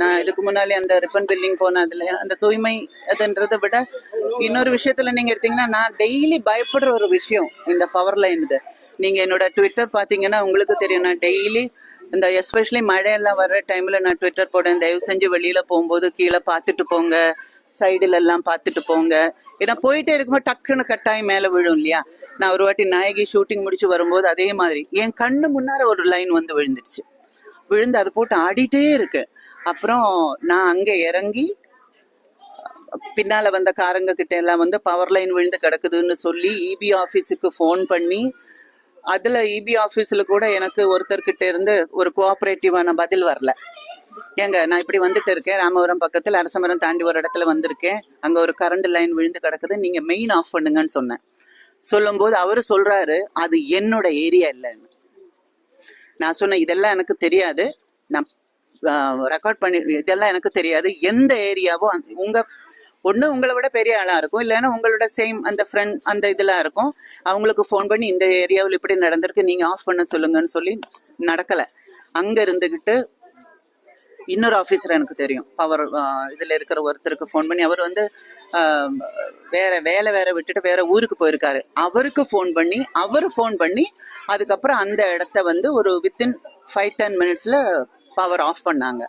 நான் இதுக்கு முன்னாலே அந்த ரிப்பன் பில்டிங் போனதுல அந்த தூய்மை அதுன்றதை விட இன்னொரு விஷயத்துல நீங்க எடுத்தீங்கன்னா நான் டெய்லி பயப்படுற ஒரு விஷயம் இந்த பவர் லைன் இது. நீங்க என்னோட ட்விட்டர் பாத்தீங்கன்னா உங்களுக்கு தெரியும் நான் டெய்லி இந்த எஸ்பெஷலி மழையெல்லாம் வர்ற டைம்ல நான் ட்விட்டர் போடுறேன் தயவு செஞ்சு வெளியில போகும்போது கீழே பார்த்துட்டு போங்க. சைடுல எல்லாம் பார்த்துட்டு போங்க. ஏன்னா போயிட்டே இருக்கும்போது டக்குன்னு கட்டாயம் மேல விழும் இல்லையா? நான் ஒரு வாட்டி நாயகி ஷூட்டிங் முடிச்சு வரும்போது அதே மாதிரி என் கண்ணு முன்னார ஒரு லைன் வந்து விழுந்துருச்சு. விழுந்து அதை போட்டு ஆடிட்டே இருக்கு அப்புறம் நான் அங்கே இறங்கி பின்னால வந்த காரங்க கிட்ட எல்லாம் வந்து பவர் லைன் விழுந்து கிடக்குதுன்னு சொல்லி இபி ஆஃபீஸுக்கு ஃபோன் பண்ணி அதுல இபி ஆஃபீஸில் கூட எனக்கு ஒருத்தர்கிட்ட இருந்து ஒரு கோஆபரேட்டிவான பதில் வரல. ஏங்க நான் இப்படி வந்துட்டு இருக்கேன் ராமவரம் பக்கத்தில் அரசமரம் தாண்டி ஒரு இடத்துல வந்திருக்கேன் அங்கே ஒரு கரண்ட் லைன் விழுந்து கிடக்குது நீங்கள் மெயின் ஆஃப் பண்ணுங்கன்னு சொன்னேன். சொல்லும்போது அவரு சொல்றாரு அது என்னோட ஏரியா இல்லைன்னு. நான் சொன்னேன் இதெல்லாம் எனக்கு தெரியாது நான் ரெக்கார்ட் பண்ணி இதெல்லாம் எனக்கு தெரியாது. எந்த ஏரியாவோ உங்க ஒன்று உங்களை விட பெரிய ஆளாக இருக்கும். இல்லைன்னா உங்களோட சேம் அந்த ஃப்ரெண்ட் அந்த இதெல்லாம் இருக்கும். அவங்களுக்கு ஃபோன் பண்ணி இந்த ஏரியாவில் இப்படி நடந்திருக்கு நீங்கள் ஆஃப் பண்ண சொல்லுங்கன்னு சொல்லி நடக்கலை. அங்கே இருந்துக்கிட்டு இன்னொரு ஆஃபீஸர் எனக்கு தெரியும். பவர் இதில் இருக்கிற ஒருத்தருக்கு ஃபோன் பண்ணி அவர் வந்து வேற வேலை வேற விட்டுட்டு வேற ஊருக்கு போயிருக்காரு. அவருக்கு ஃபோன் பண்ணி அவர் ஃபோன் பண்ணி அதுக்கப்புறம் அந்த இடத்த வந்து ஒரு வித்தின் ஃபைவ் டென் மினிட்ஸில் பவர் ஆஃப் பண்ணாங்க.